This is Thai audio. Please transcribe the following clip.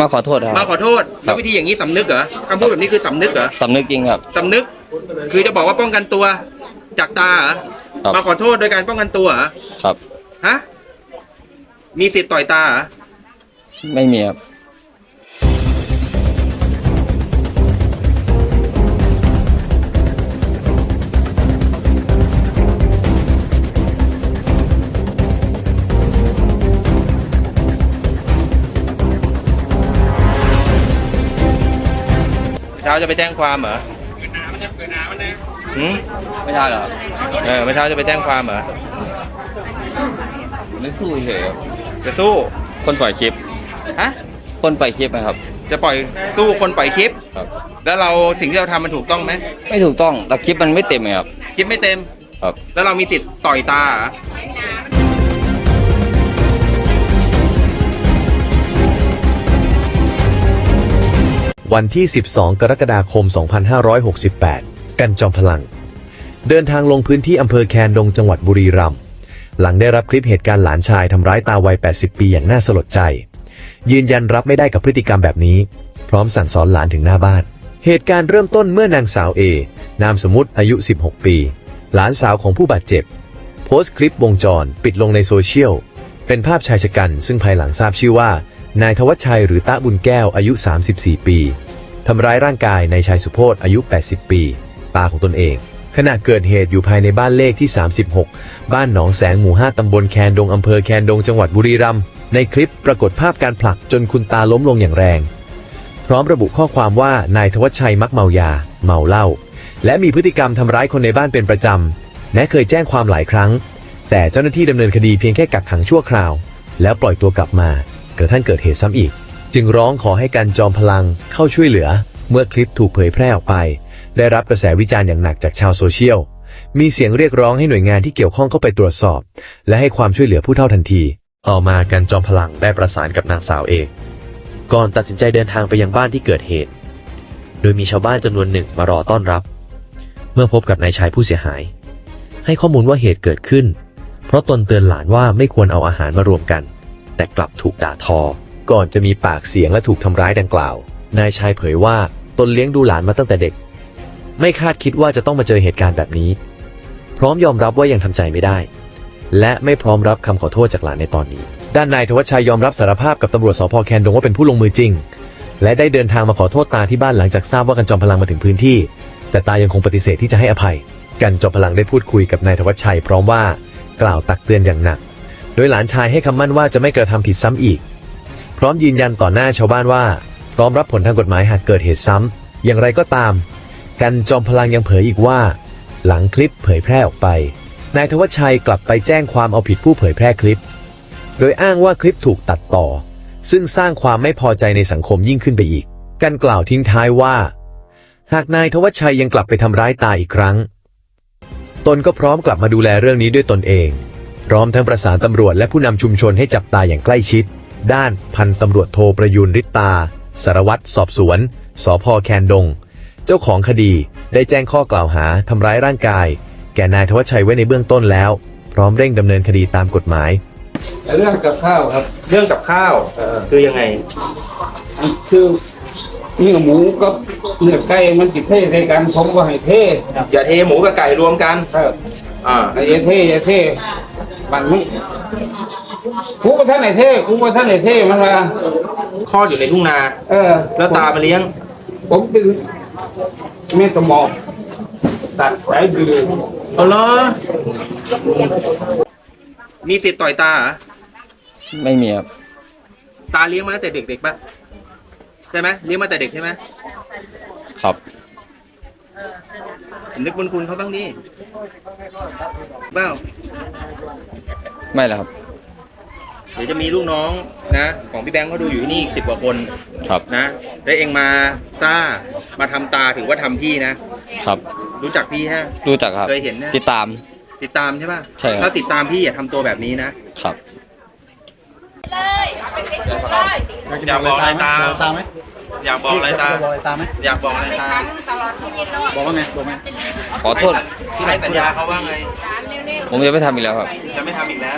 มาขอโทษคมารับขอโทษแล้ววิธีอย่างนี้สำนึกเหรอคำพูดแบบนี้คือสำนึกเหรอสำนึกจริงครับ สำนึก คือจะบอกว่าป้องกันตัวจากตาเหรอครับ มาขอโทษโดยการป้องกันตัวเหรอครับ ฮะ มีสิทธิ์ต่อยตาเหรอไม่มีครับ จะไปแจ้งความเหรอหืมไม่ได้หรอเออเมื่อเช้าจะไปแจ้งความเหรอไม่สู้เฉยครับจะสู้คนปล่อยคลิป ฮะคนปล่อยคลิปนะครับ จะปล่อยสู้คนปล่อยคลิป ครับ แล้วเราสิ่งที่เราทำมันถูกต้องไหมไม่ถูกต้องแต่คลิปมันไม่เต็มเลยครับ คลิปไม่เต็ม ครับ แล้วเรามีสิทธิ์ต่อยตาเหรอ วันที่ 12 กรกฎาคม 2568 กันจอมพลัง เดินทางลงพื้นที่อำเภอแคนดงจังหวัดบุรีรัมย์หลังได้รับคลิปเหตุการณ์หลานชายทำร้ายตาวัย 80 ปีอย่างน่าสลดใจ ยืนยันรับไม่ได้กับพฤติกรรมแบบนี้ พร้อมสั่งสอนหลานถึงหน้าบ้าน เหตุการณ์เริ่มต้นเมื่อนางสาวเอนามสมมุติอายุ 16 ปี หลานสาวของผู้บาดเจ็บ โพสต์คลิปวงจร ปิดลงในโซเชียล เป็นภาพชายชะกัน ซึ่งภายหลังทราบชื่อว่า นายทวัชชัยหรือตะบุญแก้วอายุ 34 ปี ทำร้ายร่างกายนายชายสุโพธอายุ 80 ปี ตาของตนเอง ขณะเกิดเหตุอยู่ภายในบ้านเลขที่ 36 บ้านหนองแสงหมู่ 5 ตำบลแคนดงอำเภอแคนดงจังหวัดบุรีรัมย์ ในคลิปปรากฏภาพการผลักจนคุณตาล้มลงอย่างแรง พร้อมระบุข้อความว่านายทวัชชัยมักเมายา เมาเหล้า และมีพฤติกรรมทำร้ายคนในบ้านเป็นประจำแม้เคยแจ้งความหลายครั้ง แต่เจ้าหน้าที่ดำเนินคดีเพียงแค่กักขังชั่วคราว แล้วปล่อยตัวกลับมา กระทั่งเกิดเหตุซ้ำอีก จึงร้องขอให้การจอมพลังเข้าช่วยเหลือ เมื่อคลิปถูกเผยแพร่ออกไป ได้รับกระแสวิจารณ์อย่างหนักจากชาวโซเชียล มีเสียงเรียกร้องให้หน่วยงานที่เกี่ยวข้องเข้าไปตรวจสอบ และให้ความช่วยเหลือผู้เท่าทันทีต่อมาการจอมพลังได้ประสานกับนางสาวเอกก่อนตัดสินใจเดินทางไปยังบ้านที่เกิดเหตุ โดยมีชาวบ้านจำนวนหนึ่งมารอต้อนรับ เมื่อพบกับนายชายผู้เสียหาย ให้ข้อมูลว่าเหตุเกิดขึ้น เพราะตนเตือนหลานว่าไม่ควรเอาอาหารมารวมกัน แต่กลับถูกด่าทอ ก่อนจะมีปากเสียงและถูกทำร้ายดังกล่าว นายชายเผยว่าตนเลี้ยงดูหลานมาตั้งแต่เด็ก ไม่คาดคิดว่าจะต้องมาเจอเหตุการณ์แบบนี้ พร้อมยอมรับว่ายังทำใจไม่ได้ และไม่พร้อมรับคำขอโทษจากหลานในตอนนี้ ด้านนายธวัชชัยยอมรับสารภาพกับตำรวจสพแคนดงว่าเป็นผู้ลงมือจริง และได้เดินทางมาขอโทษตาที่บ้านหลังจากทราบว่ากันจอมพลังมาถึงพื้นที่ แต่ตายังคงปฏิเสธที่จะให้อภัย กันจอมพลังได้พูดคุยกับนายธวัชชัยพร้อมว่ากล่าวตักเตือนอย่างหนัก โดยหลานชายให้คำมั่นว่าจะไม่กระทำผิดซ้ำอีก พร้อมยืนยันต่อหน้าชาวบ้านว่า พร้อมรับผลทางกฎหมายหากเกิดเหตุซ้ำ อย่างไรก็ตาม กันจอมพลังยังเผยอีกว่า หลังคลิปเผยแพร่ออกไป นายธวัชชัยกลับไปแจ้งความเอาผิดผู้เผยแพร่คลิป โดยอ้างว่าคลิปถูกตัดต่อ ซึ่งสร้างความไม่พอใจในสังคมยิ่งขึ้นไปอีก กันกล่าวทิ้งท้ายว่า หากนายธวัชชัยยังกลับไปทำร้ายตาอีกครั้ง ตนก็พร้อมกลับมาดูแลเรื่องนี้ด้วยตนเอง พร้อมทั้งประสานตำรวจและผู้นำชุมชนให้จับตาอย่างใกล้ชิด ด้านพันตำรวจโทประยูนริตตา สารวัตรสอบสวน สพแคนดง เจ้าของคดีได้แจ้งข้อกล่าวหาทำร้ายร่างกาย แก่นายธวัชชัยไว้ในเบื้องต้นแล้ว พร้อมเร่งดำเนินคดีตามกฎหมาย เรื่องกับข้าวครับ เรื่องกับข้าวเออคือยังไง คือเนื้อหมูกับเนื้อไก่มันจิตเท่ใส่กันผมก็ให้เท่อย่าเทหมูกับไก่รวมกันครับ อ่าอย่าเท่อย่าเท่ มันมึงกูก็ท่านไหนเท่กูก็ท่านไหนเท่มันว่าคลอดอยู่ในทุ่งนา เออ แล้วตามาเลี้ยง ผมเป็นแม่สมองตัดสายดื้อเอาเหรอมีสิทธิ์ต่อยตาเหรอไม่มีครับตาเลี้ยงมาตั้งแต่เด็กๆปะใช่ไหมเลี้ยงมาแต่เด็กใช่ไหมครับนึกบุญคุณเขาบ้างดิเปล่า ไม่แล้วครับ เดี๋ยวจะมีลูกน้องนะ ของพี่แบงค์เขาดูอยู่ที่นี่สิบกว่าคนครับนะแล้วเองมาซ่ามาทำตาถือว่าทำพี่นะ ครับ รู้จักพี่ฮะ รู้จักครับ เคยเห็นนะ ติดตาม ติดตามใช่ป่ะใช่ครับ ถ้าติดตามพี่อย่าทำตัวแบบนี้นะครับ อยากบอกอะไรตา ตามไหม อยากบอกอะไรตา บอกอะไรตามไหมอยากบอกอะไรตา บอกว่าไงบอกไหมขอโทษที่ให้สัญญาเขาว่าไง ผมจะไม่ทำอีกแล้วครับ จะไม่ทำอีกแล้ว